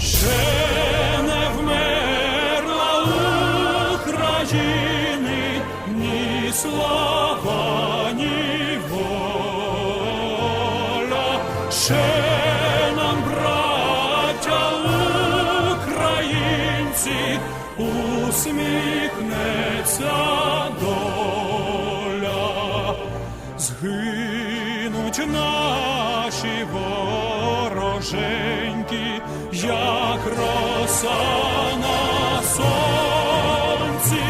Ще не вмерла України воля. Ще нам, браття українці, усміхнеться доля. Згинуть наші вороженьки, як роса на сонці,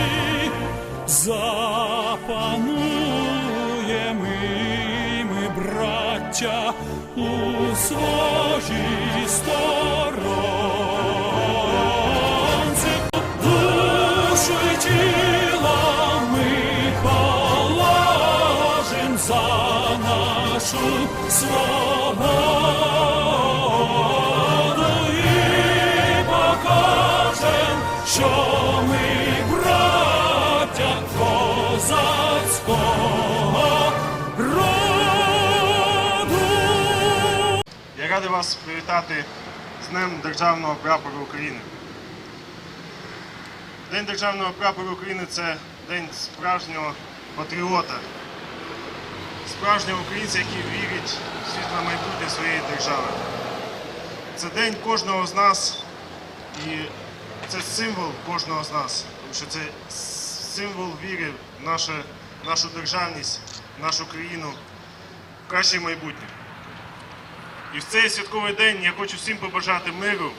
запануємо ми, браття, у своїй сторонці. Душу й тіла ми положим за нашу свободу радий вас привітати з Днем Державного прапору України. День Державного прапору України це день справжнього патріота, справжнього українця, який вірить в світле майбутнє своєї держави. Це день кожного з нас і це символ кожного з нас, тому що це символ віри в наше, нашу державність, в нашу країну, в краще майбутнє. І в цей святковий день я хочу всім побажати миру,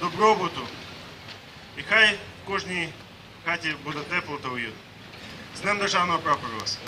добробуту. І хай в кожній хаті буде тепло та уютно. З Днем Державного прапору вас!